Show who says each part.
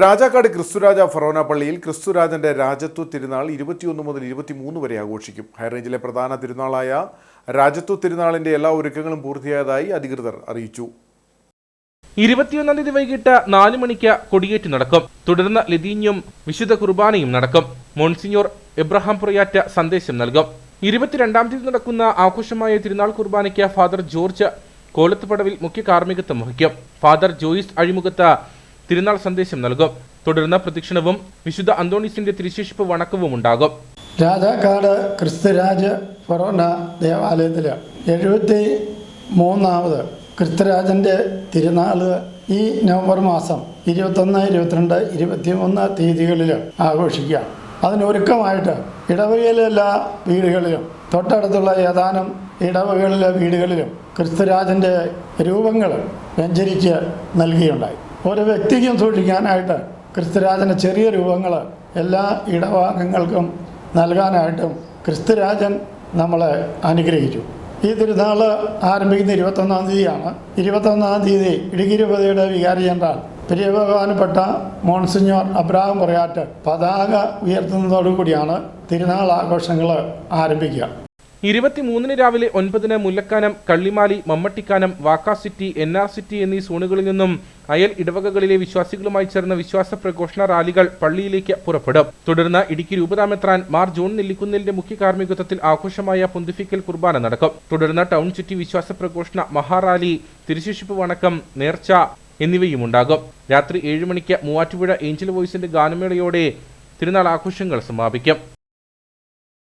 Speaker 1: രാജാക്കാട് ക്രിസ്തുരാജ ഫറോന പള്ളിയിൽ ക്രിസ്തുരാജന്റെ രാജത്വ തിരുനാൾ ഇരുപത്തിയൊന്ന് മുതൽ ഇരുപത്തിമൂന്ന് വരെ ആഘോഷിക്കും. ഹൈറേഞ്ചിലെ പ്രധാന തിരുനാളായ രാജത്വ തിരുനാളിന്റെ എല്ലാ ഒരുക്കങ്ങളും പൂർത്തിയായതായി അധികൃതർ അറിയിച്ചു.
Speaker 2: ഇരുപത്തിയൊന്നാം തീയതി വൈകിട്ട് നാല് മണിക്ക് കൊടിയേറ്റ് നടക്കും. തുടർന്ന് ലതീന്യം വിശുദ്ധ കുർബാനയും നടക്കും. മോൺസിഞ്ഞോർ എബ്രഹാം പുറയാറ്റ സന്ദേശം നൽകും. ഇരുപത്തിരണ്ടാം തീയതി നടക്കുന്ന ആഘോഷമായ തിരുനാൾ കുർബാനയ്ക്ക് ഫാദർ ജോർജ് കോലത്തുപടവിൽ മുഖ്യ കാർമ്മികത്വം വഹിക്കും. ഫാദർ ജോയിസ് അഴിമുഖത്ത് തിരുനാൾ സന്ദേശം നൽകും. തുടർന്ന് പ്രദക്ഷിണവും വിശുദ്ധ അന്തോണീസിന്റെ തിരുശേഷിപ്പ് വണക്കവും ഉണ്ടാകും.
Speaker 3: രാജാക്കാട് ക്രിസ്തുരാജ് ഫൊറോന ദേവാലയത്തിൽ എഴുപത്തി മൂന്നാമത് ക്രിസ്തുരാജന്റെ തിരുനാൾ ഈ നവംബർ മാസം ഇരുപത്തൊന്ന് ഇരുപത്തിരണ്ട് ഇരുപത്തിമൂന്ന് തീയതികളിൽ ആഘോഷിക്കുക. അതിനൊരുക്കമായിട്ട് ഇടവകയിലെ എല്ലാ വീടുകളിലും തൊട്ടടുത്തുള്ള ഏതാനും ഇടവകളിലെ വീടുകളിലും ക്രിസ്തുരാജന്റെ രൂപങ്ങൾ വ്യഞ്ചരിച്ച് നൽകിയുണ്ടായി. ഓരോ വ്യക്തിക്കും സൂക്ഷിക്കാനായിട്ട് ക്രിസ്തുരാജന്റെ ചെറിയ രൂപങ്ങൾ എല്ലാ ഇടഭാഗങ്ങൾക്കും നൽകാനായിട്ടും ക്രിസ്തുരാജൻ നമ്മളെ അനുഗ്രഹിച്ചു. ഈ തിരുനാൾ ആരംഭിക്കുന്ന ഇരുപത്തൊന്നാം തീയതിയാണ്. ഇരുപത്തൊന്നാം തീയതി ഇടുക്കി രൂപതയുടെ വികാരി ജനറാൽ പ്രിയ ബഹുമാനപ്പെട്ട മോൺസിഞ്ഞോർ അബ്രാഹം പറയാറ്റ് പതാക ഉയർത്തുന്നതോടുകൂടിയാണ് തിരുനാൾ ആഘോഷങ്ങൾ ആരംഭിക്കുക.
Speaker 2: ഇരുപത്തിമൂന്നിന് രാവിലെ ഒൻപതിന് മുല്ലക്കാനം കള്ളിമാലി മമ്മട്ടിക്കാനം വാക്കാ സിറ്റി എൻ ആർ സിറ്റി എന്നീ സോണുകളിൽ നിന്നും അയൽ ഇടവകകളിലെ വിശ്വാസികളുമായി ചേർന്ന വിശ്വാസ പ്രഘോഷണ റാലികൾ പള്ളിയിലേക്ക് പുറപ്പെടും. തുടർന്ന് ഇടുക്കി രൂപതാമെത്രാൻ മാർ ജോൺ നെല്ലിക്കുന്നിലിന്റെ മുഖ്യ കാർമ്മികത്വത്തിൽ ആഘോഷമായ പൊന്തിഫിക്കൽ കുർബാന നടക്കും. തുടർന്ന് ടൗൺ ചുറ്റി വിശ്വാസ പ്രഘോഷണ മഹാറാലി തിരുശേഷിപ്പ് വണക്കം നേർച്ച എന്നിവയും ഉണ്ടാകും രാത്രി ഏഴ് മണിക്ക് മൂവാറ്റുപുഴ ഏഞ്ചൽ വോയിസിന്റെ ഗാനമേളയോടെ തിരുനാൾ ആഘോഷങ്ങൾ സമാപിക്കും.